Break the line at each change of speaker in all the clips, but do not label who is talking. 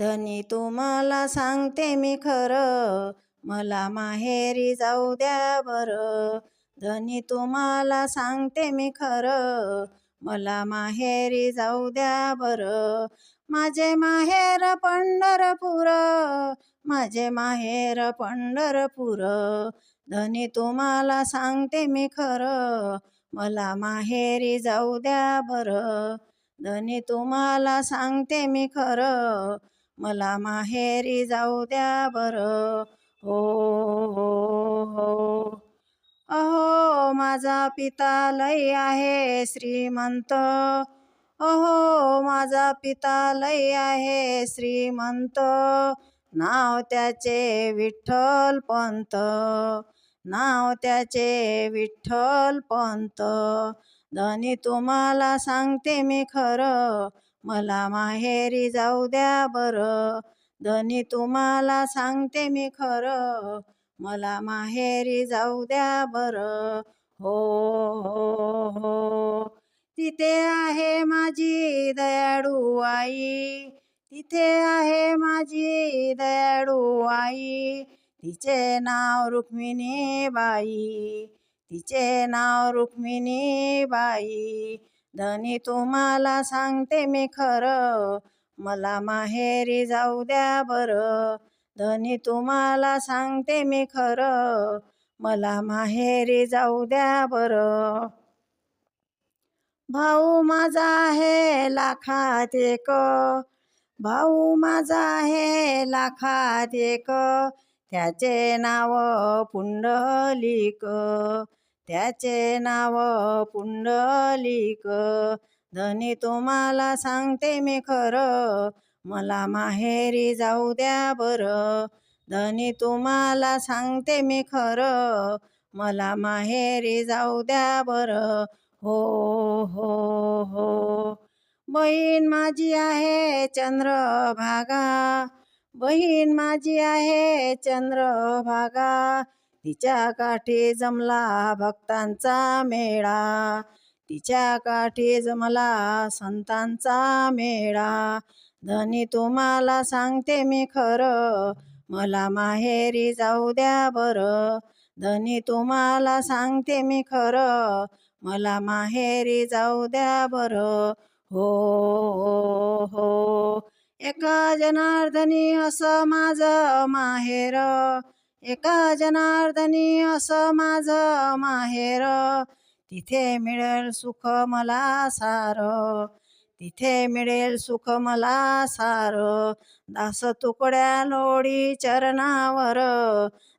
धनी तुम्हाला सांगते मी खरं. मला माहेरी जाऊ द्या बरं. धनी तुम्हाला सांगते मी खरं. मला माहेरी जाऊ द्या बरं. माझे माहेर पंढरपूर. माझे माहेर पंढरपूर. धनी तुम्हाला सांगते मी खरं. मला माहेरी जाऊ द्या बरं. धनी तुम्हाला सांगते मी खरं. मला माहेरी जाऊ द्या बरं. हो हो हो. अहो माझा पिता लय आहे श्रीमंत. अहो माझा पिता लय आहे श्रीमंत. नाव त्याचे विठ्ठल पंत. नाव त्याचे विठ्ठल पंत. धनी तुम्हाला सांगते मी खरं. मला माहेरी जाऊ द्या बरं. धनी तुम्हाला सांगते मी खरं. मला माहेरी जाऊ द्या बरं. हो हो हो. तिथे आहे माझी दयाळू आई. तिथे आहे माझी दयाळू आई. तिचे नाव रुक्मिणी बाई तिचे नाव रुक्मिणी बाई धनी तुम्हाला सांगते मी खरं. मला माहेरी जाऊ द्या बरं. धनी तुम्हाला सांगते मी खरं. मला माहेरी जाऊ द्या बरं. भाऊ माझा आहे लाखात एक. भाऊ माझा आहे लाखात एक. त्याचे नाव पुंडलिक. त्याचे नाव पुंडलिक. धनी तुम्हाला सांगते मी खरं मला माहेरी जाऊ द्या बरं. धनी तुम्हाला सांगते मी खरं मला माहेरी जाऊ द्या बरं. हो हो हो. बहीण माझी आहे चंद्रभागा. बहीण माझी आहे चंद्रभागा. तिच्या काठी जमला भक्तांचा मेळा. तिच्या काठी जमला संतांचा मेळा. धनी तुम्हाला सांगते मी खरं मला माहेरी जाऊ द्या बरं. धनी तुम्हाला सांगते मी खरं मला माहेरी जाऊ द्या बरं. हो हो हो. एका जनार्दनी असं माझं माहेर. एका जनार्दनी असं माझं माहेर. तिथे मिळेल सुख मला सार. तिथे मिळेल सुख मला सार. दास तुकड्या लोडी चरणावर.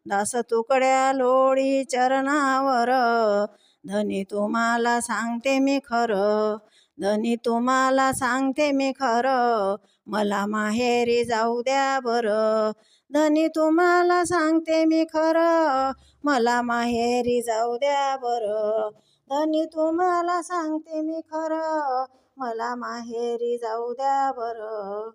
दास तुकड्या लोडी चरणावर. धनी तुम्हाला सांगते मी खरं. धनी तुम्हाला सांगते मी खरं. मला माहेरी जाऊ द्या बरं. धनी तुम्हाला सांगते मी खरं. मला माहेरी जाऊ द्या बरं. धनी तुम्हाला सांगते मी खरं. मला माहेरी जाऊ द्या बरं.